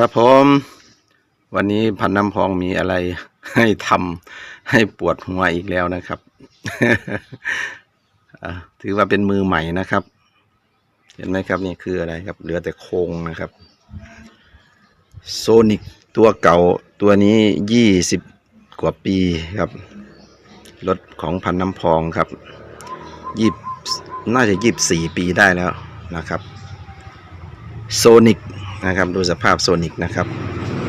ครับผม วันนี้พันน้ำพองมีอะไรให้ทำให้ปวดหัวอีกแล้วนะครับ ถือว่าเป็นมือใหม่นะครับ เห็นไหมครับนี่คืออะไรครับ เหลือแต่โครงนะครับโซนิกตัวเก่าตัวนี้ยี่สิบกว่าปีครับ รถของพันน้ำพองครับยี่น่าจะยี่บสี่ปีได้แล้วนะครับโซนิก นะครับ ดูสภาพโซนิกนะครับ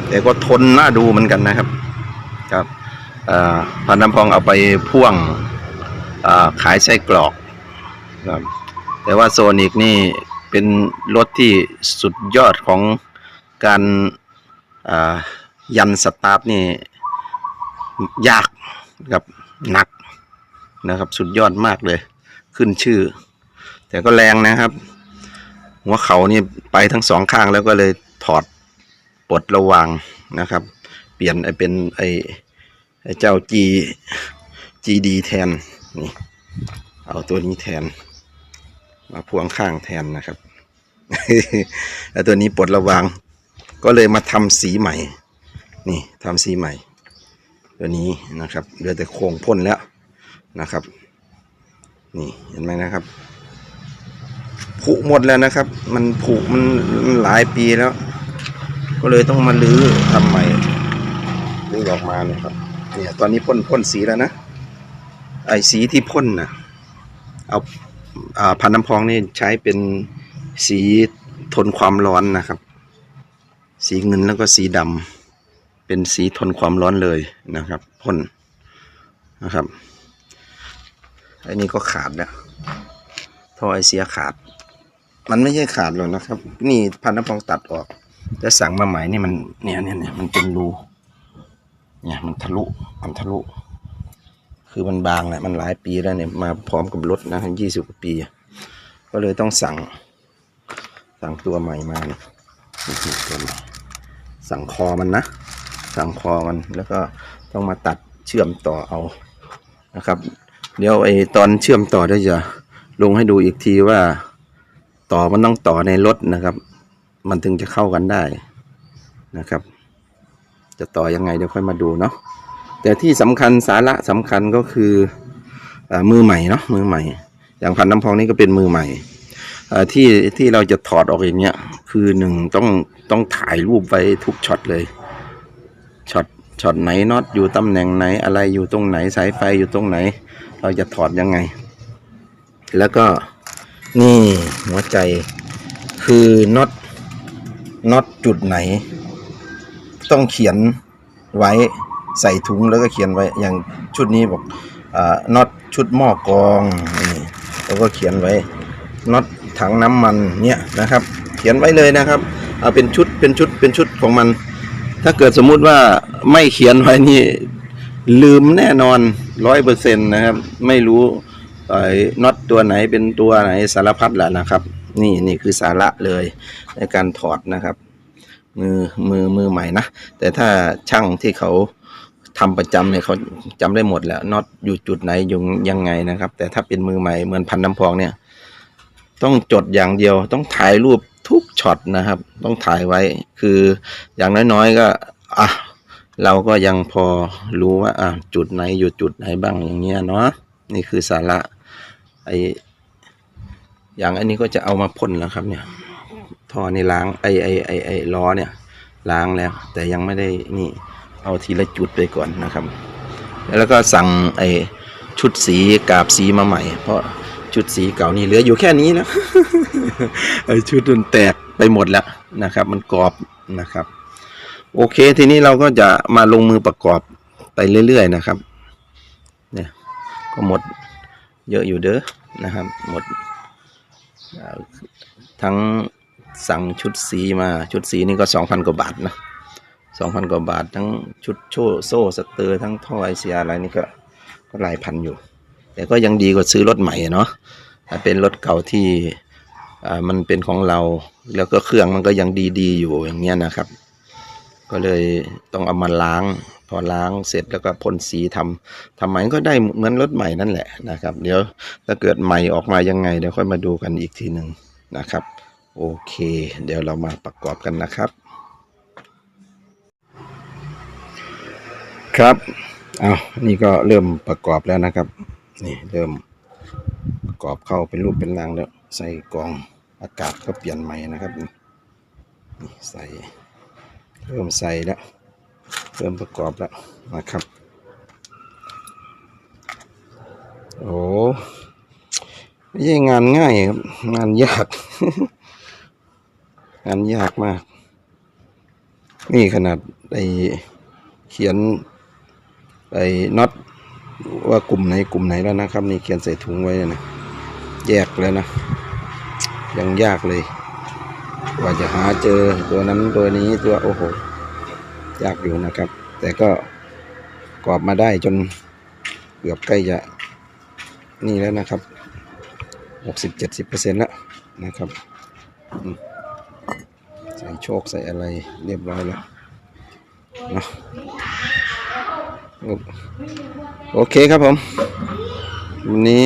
แต่ก็ทนน่าดูเหมือนกันนะครับครับพันน้ำพองเอาไปพ่วงขายไส้กรอกครับแต่ว่าโซนิกนี่เป็นรถที่สุดยอดของการยันสตาร์ทนี่ยากครับหนักนะครับ สุดยอดมากเลย ขึ้นชื่อ แต่ก็แรงนะครับ หัวเขานี่ไปทั้งสองข้างแล้วก็เลยถอดปลดระวางนะครับ เปลี่ยนไอเป็นไอไอ้เจ้า G GD แทนนี่เอาตัวนี้แทน มาพ่วงข้างแทนนะครับแล้วตัวนี้ปลดระวาง ก็เลยมาทำสีใหม่ นี่ทำสีใหม่ ตัวนี้นะครับเหลือแต่โครงพ่นแล้วนะครับ นี่เห็นไหมนะครับ ผุหมดแล้วนะครับ มันผุมันหลายปีแล้ว ก็เลยต้องมาลื้อทำใหม่ลื้อออกมาเนี่ยครับเนี่ยตอนนี้พ่นพ่นสีแล้วนะไอ้สีที่พ่นนะเอาอ่าพันน้ำพองนี่ใช้เป็นสีทนความร้อนนะครับ สีเงินแล้วก็สีดำเป็นสีทนความร้อนเลยนะครับพ่นนะครับไอ้นี่ก็ขาดแล้วท่อไอเสียขาด มันไม่ใช่ขาดหรอกนะครับ นี่พันน้ำพองตัดออกจะสั่งมาใหม่นี่มันเนี่ยเนี่ยเนี่ยมันเป็นรูเนี่ยมันทะลุมันทะลุ คือมันบางแหละมันหลายปีแล้วเนี่ยมาพร้อมกับรถนะยี่สิบกว่าปี ก็เลยต้องสั่ง สั่งตัวใหม่มาเนี่ยตัวใหม่สั่งคอมันนะ สั่งคอมันแล้วก็ต้องมาตัดเชื่อมต่อเอานะครับ เดี๋ยวไอ้ตอนเชื่อมต่อได้จะลงให้ดูอีกทีว่า ต่อมันต้องต่อในรถนะครับ มันถึงจะเข้ากันได้นะครับ จะต่อยังไงเดี๋ยวค่อยมาดูเนาะแต่ที่สำคัญสาระสำคัญก็คืออมือใหม่เนาะมือใหม่ อย่างพันน้ำพองนี่ก็เป็นมือใหม่ที่ที่เราจะถอดออกอย่างเงี้ยคือหนึ่งต้องต้องถ่ายรูปไว้ทุกช็อตเลยช็อตช็อตไหนน็อตอยู่ตำแหน่งไหนอะไรอยู่ตรงไหนสายไฟอยู่ตรงไหน เราจะถอดยังไง แล้วก็ นี่หัวใจคือน็อตน็อตจุดไหน ต้องเขียนไว้ใส่ถุงแล้วก็เขียนไว้อย่างชุดนี้บอกอ่าน็อตชุดหม้อกรองนี่แล้วก็เขียนไว้น็อตถังน้ำมันเนี่ยนะครับ เขียนไว้เลยนะครับเอาเป็นชุดเป็นชุดเป็นชุดของมัน ถ้าเกิดสมมุติว่าไม่เขียนไว้นี่ลืมแน่นอนร้อยเปอร์เซ็นต์นะครับ ไม่รู้ น็อตตัวไหนเป็นตัวไหนสารพัดแหละนะครับ นี่นี่คือสาระเลยในการถอดนะครับ มือมือมือใหม่นะ แต่ถ้าช่างที่เขาทำประจำเนี่ยเขาจำได้หมดแล้วน็อตอยู่จุดไหนอยู่ยังไงนะครับ แต่ถ้าเป็นมือใหม่เหมือนพันน้ำพองเนี่ย ต้องจดอย่างเดียวต้องถ่ายรูปทุกช็อตนะครับ ต้องถ่ายไว้คืออย่างน้อยๆก็อะเราก็ยังพอรู้ว่าอะจุดไหนอยู่จุดไหนบ้างอย่างเงี้ยเนาะนี่คือสาระ ไออย่างอันนี้ก็จะเอามาพ่นแล้วครับ เนี่ยท่อนี่ล้างไอไอไอไอล้อเนี่ยล้างแล้ว แต่ยังไม่ได้นี่เอาทีละจุดไปก่อนนะครับ แล้วก็สั่งไอชุดสีกาบสีมาใหม่ เพราะชุดสีเก่านี่เหลืออยู่แค่นี้แล้วไอชุดมันแตกไปหมดแล้วนะครับ มันกรอบนะครับ โอเคทีนี้เราก็จะมาลงมือประกอบไปเรื่อยๆนะครับ เนี่ยก็หมด เยอะอยู่เด้อนะครับ หมด ทั้งสั่งชุดสีมาชุดสีนี่ก็สองพันกว่าบาทนะสองพันกว่าบาท ทั้งชุดโชโซ่สเตอร์ทั้งท่อไอเสียอะไรนี่ก็ก็หลายพันอยู่ แต่ก็ยังดีกว่าซื้อรถใหม่เนาะเป็นรถเก่าที่มันเป็นของเรา แล้วก็เครื่องมันก็ยังดีๆอยู่อย่างเงี้ยนะครับ ก็เลยต้องเอามาล้าง พอล้างเสร็จแล้วก็พ่นสีทำทำใหม่ก็ได้เหมือนรถใหม่นั่นแหละนะครับ เดี๋ยวถ้าเกิดใหม่ออกมายังไงเดี๋ยวค่อยมาดูกันอีกทีหนึ่งนะครับ โอเค เดี๋ยวเรามาประกอบกันนะครับ ครับเอานี่ก็เริ่มประกอบแล้วนะครับ นี่เริ่มประกอบเข้าเป็นรูปเป็นร่างแล้ว ใส่กองอากาศก็เปลี่ยนใหม่นะครับ นี่ใส่ เริ่มใส่แล้วเริ่มประกอบแล้วนะครับ โอ้ไม่ใช่งานง่ายครับ งานยาก งานยากมาก นี่ขนาดไอเขียนไอน็อตว่ากลุ่มไหนกลุ่มไหนแล้วนะครับ นี่เขียนใส่ถุงไว้นะแยกแล้วนะ ยังยากเลย กว่าจะหาเจอตัวนั้นตัวนี้ตัวโอ้โหยากอยู่นะครับ แต่ก็กรอบมาได้จนเกือบใกล้จะนี่แล้วนะครับหกสิบเจ็ดสิบเปอร์เซ็นต์แล้วนะครับใส่โชคใส่อะไรเรียบร้อยแล้วเนาะโอเคครับผม วันนี้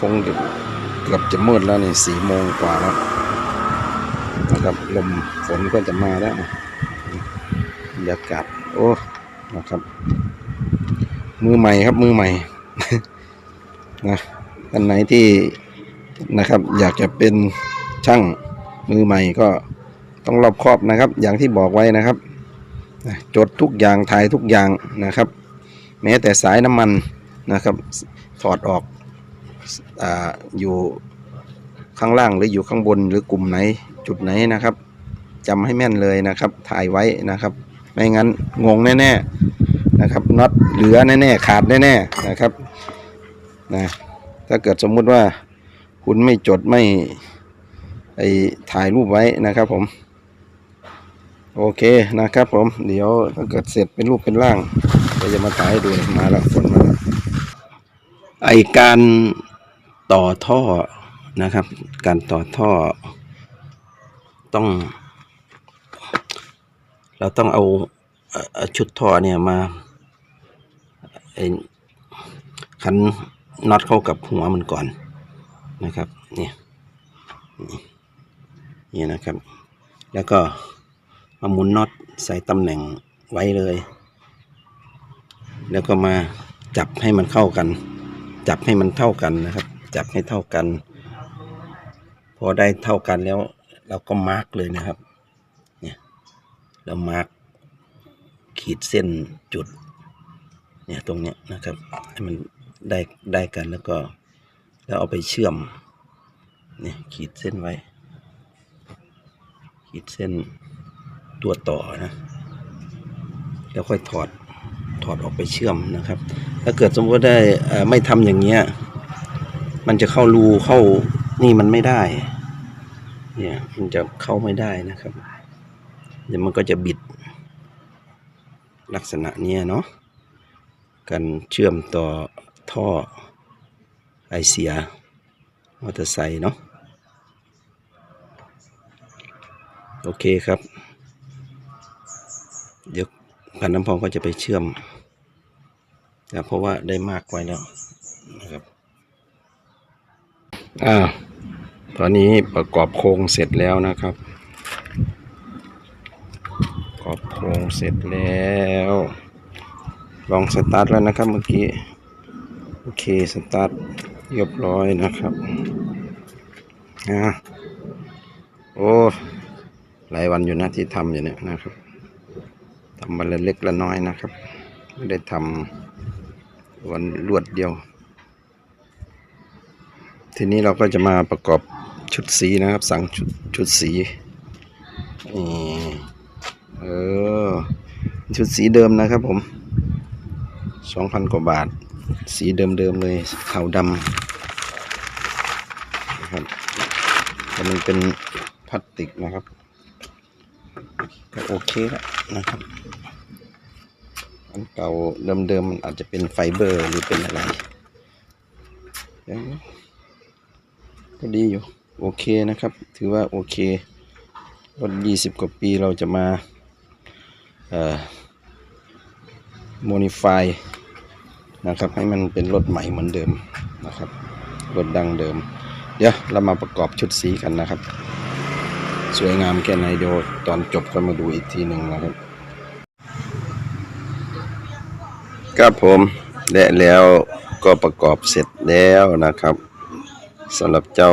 คงเกือบจะมืดแล้วนี่สี่โมงกว่าแล้ว นะครับลมฝนก็จะมาแล้วบรรยากาศโอ้นะครับ มือใหม่ครับมือใหม่นะอันไหนที่นะครับ อยากจะเป็นช่างมือใหม่ก็ต้องรอบคอบนะครับ อย่างที่บอกไว้นะครับจดทุกอย่างถ่ายทุกอย่างนะครับ แม้แต่สายน้ำมันนะครับ ถอดออกออยู่ข้างล่างหรืออยู่ข้างบนหรือกลุ่มไหน จุดไหนนะครับจำให้แม่นเลยนะครับ ถ่ายไว้นะครับ ไม่งั้นงงแน่ๆนะครับน็อตเหลือแน่ๆขาดแน่ๆนะครับนะถ้าเกิดสมมุติว่าคุณไม่จดไม่ไอถ่ายรูปไว้นะครับผม โอเคนะครับผม เดี๋ยวถ้าเกิดเสร็จเป็นรูปเป็นร่างก็จะมาถ่ายให้ดูมาแล้วฝนมาแล้วไอการต่อท่อนะครับ การต่อท่อ ต้อง เราต้องเอาชุดท่อเนี่ยมาขันน็อตเข้ากับหัวมันก่อนนะครับเนี่ยนี่นี่นะครับ แล้วก็มาหมุนน็อตใส่ตำแหน่งไว้เลย แล้วก็มาจับให้มันเข้ากัน จับให้มันเท่ากันนะครับ จับให้เท่ากัน พอได้เท่ากันแล้ว เราก็มาร์กเลยนะครับ เนี่ยเรามาร์กขีดเส้นจุด เนี่ยตรงเนี้ยนะครับ ให้มันได้ได้กันแล้วก็แล้วเอาไปเชื่อม เนี่ยขีดเส้นไว้ ขีดเส้นตัวต่อนะ แล้วค่อยถอดถอดออกไปเชื่อมนะครับ ถ้าเกิดสมมติว่าได้ไม่ทำอย่างเงี้ย มันจะเข้ารูเข้านี่มันไม่ได้ เนี่ยมันจะเข้าไม่ได้นะครับ เดี๋ยวมันก็จะบิด ลักษณะเนี้ยเนาะการเชื่อมต่อท่อไอเสียมอเตอร์ไซค์เนาะโอเคครับ เดี๋ยวพันน้ำพองก็จะไปเชื่อมนะเพราะว่าได้มากไว้แล้วนะครับอ่า ตอนนี้ประกอบโครงเสร็จแล้วนะครับ ประกอบโครงเสร็จแล้ว ลองสตาร์ทแล้วนะครับเมื่อกี้ โอเคสตาร์ทเรียบร้อยนะครับอ่าโอ้หลายวันอยู่นะที่ทำอยู่เนี่ยนะครับทำวันละเล็กละน้อยนะครับ ไม่ได้ทำวันรวดเดียว ทีนี้เราก็จะมาประกอบ ชุดสีนะครับ สั่งชุดชุดสีนี่เออ ชุดสีเดิมนะครับผมสองพันกว่าบาท สีเดิมๆเลยขาวดำนะครับแต่มันเป็นพลาสติกนะครับก็โอเคแล้วนะครับ อันเก่าเดิมๆมันอาจจะเป็นไฟเบอร์หรือเป็นอะไรยังก็ดีอยู่ โอเคนะครับ ถือว่าโอเครถยี่สิบกว่าปีเราจะมาเอ่อ modify นะครับ ให้มันเป็นรถใหม่เหมือนเดิมนะครับรถดังเดิม เดี๋ยวเรามาประกอบชุดสีกันนะครับ สวยงามแค่ไหนเดี๋ยวตอนจบก็มาดูอีกทีหนึ่งนะครับครับผมและแล้วก็ประกอบเสร็จแล้วนะครับสำหรับเจ้า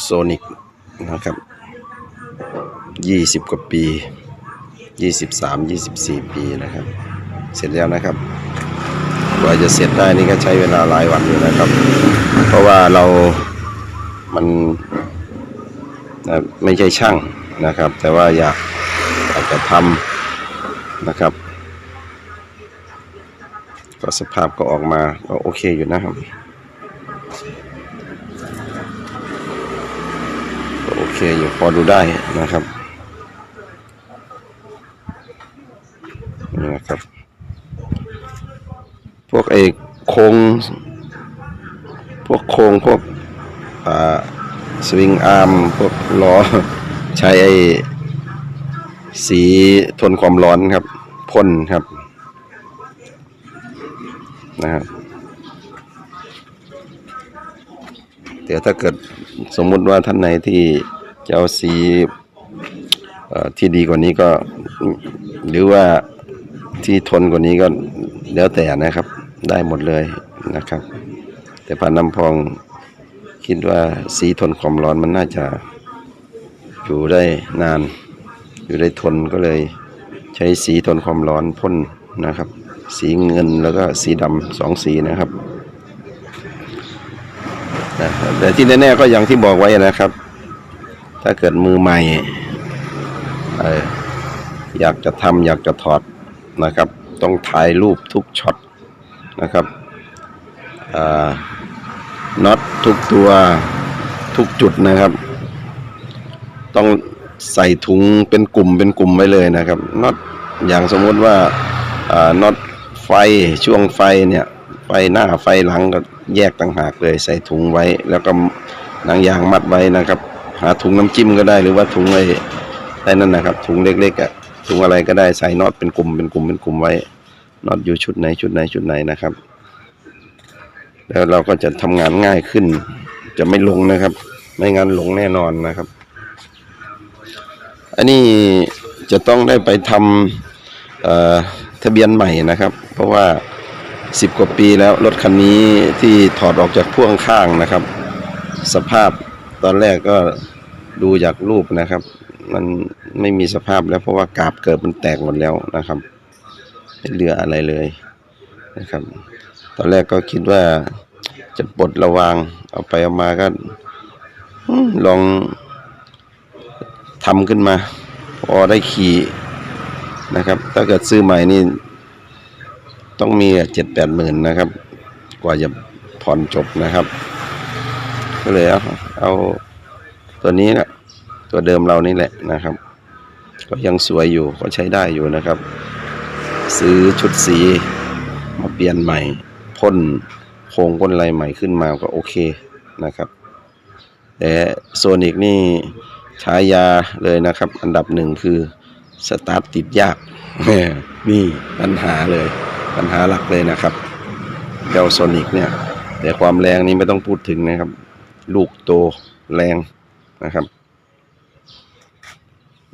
โซนิกนะครับยี่สิบกว่าปียี่สิบสามยี่สิบสี่ปีนะครับ เสร็จแล้วนะครับกว่าจะเสร็จได้นี่ก็ใช้เวลาหลายวันอยู่นะครับ เพราะว่าเรามันไม่ใช่ช่างนะครับ แต่ว่าอยากอยากจะทำนะครับ ก็สภาพก็ออกมาก็โอเคอยู่นะครับ อเคอยู่พอดูได้นะครับนี่นะครับ พวกไอ้โครงพวกโครงพวกอ่าสวิงอาร์มพวกล้อใช้ไอ้สีทนความร้อนครับพ่นครับนะครับ เดี๋ยวถ้าเกิดสมมุติว่าท่านไหนที่จะเอาสีที่ดีกว่านี้ก็ หรือว่าที่ทนกว่านี้ก็แล้วแต่นะครับ ได้หมดเลยนะครับ แต่ผ่านน้ำพองคิดว่าสีทนความร้อนมันน่าจะอยู่ได้นาน อยู่ได้ทนก็เลย ใช้สีทนความร้อนพ่นนะครับ สีเงินแล้วก็สีดำสองสีนะครับ นะแต่ที่แน่ๆก็อย่างที่บอกไว้นะครับ ถ้าเกิดมือใหม่เอออยากจะทำอยากจะถอดนะครับ ต้องถ่ายรูปทุกช็อตนะครับน็อตทุกตัวทุกจุดนะครับ ต้องใส่ถุงเป็นกลุ่มเป็นกลุ่มไว้เลยนะครับน็อตอย่างสมมติว่าอ่าน็อตไฟช่วงไฟเนี่ย ไฟหน้าไฟหลังก็ แยกต่างหากเลยใส่ถุงไว้ แล้วก็หนังยางมัดไว้นะครับ หาถุงน้ำจิ้มก็ได้หรือว่าถุงไอ้ไอ้นั่นนะครับ ถุงเล็กๆอะถุงอะไรก็ได้ใส่น็อตเป็นกลุ่มเป็นกลุ่มเป็นกลุ่มไว้น็อตอยู่ชุดไหนชุดไหนชุดไหนนะครับ แล้วเราก็จะทำงานง่ายขึ้น จะไม่หลงนะครับ ไม่งั้นหลงแน่นอนนะครับ อันนี้จะต้องได้ไปทำทะเบียนใหม่นะครับ เพราะว่า สิบกว่าปีแล้วรถคันนี้ที่ถอดออกจากพ่วงข้างนะครับ สภาพตอนแรกก็ดูจากรูปนะครับ มันไม่มีสภาพแล้วเพราะว่ากาบเกิดมันแตกหมดแล้วนะครับไม่เหลืออะไรเลยนะครับ ตอนแรกก็คิดว่าจะปลดระวางเอาไปเอามาก็ลองทำขึ้นมา พอได้ขี่นะครับ ถ้าเกิดซื้อใหม่นี่ ต้องมีเจ็ดแปดหมื่นนะครับ กว่าจะผ่อนจบนะครับ ก็เลยเอาเอาตัวนี้แหละตัวเดิมเรานี่แหละนะครับ ก็ยังสวยอยู่ก็ใช้ได้อยู่นะครับ ซื้อชุดสีมาเปลี่ยนใหม่พ่นโครงพ่นอะไรใหม่ขึ้นมาก็โอเคนะครับ แต่โซนิกนี่ฉายาเลยนะครับ อันดับหนึ่งคือสตาร์ทติดยากนี่ปัญหาเลย ปัญหาหลักเลยนะครับเดลโซนิกเนี่ย แต่ความแรงนี้ไม่ต้องพูดถึงนะครับ ลูกโตแรงนะครับ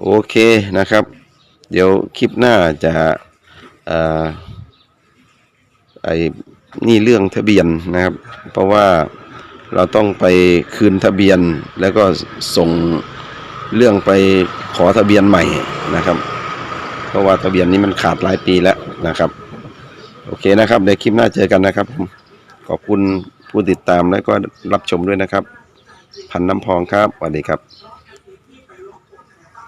โอเคนะครับ เดี๋ยวคลิปหน้าจะอ่อไอ้นี่เรื่องทะเบียนนะครับ เพราะว่าเราต้องไปคืนทะเบียนแล้วก็ส่งเรื่องไปขอทะเบียนใหม่นะครับ เพราะว่าทะเบียนนี้มันขาดหลายปีแล้วนะครับ โอเคนะครับในคลิปหน้าเจอกันนะครับผมขอบคุณผู้ติดตามและก็รับชมด้วยนะครับ พันน้ำพองครับสวัสดีครับ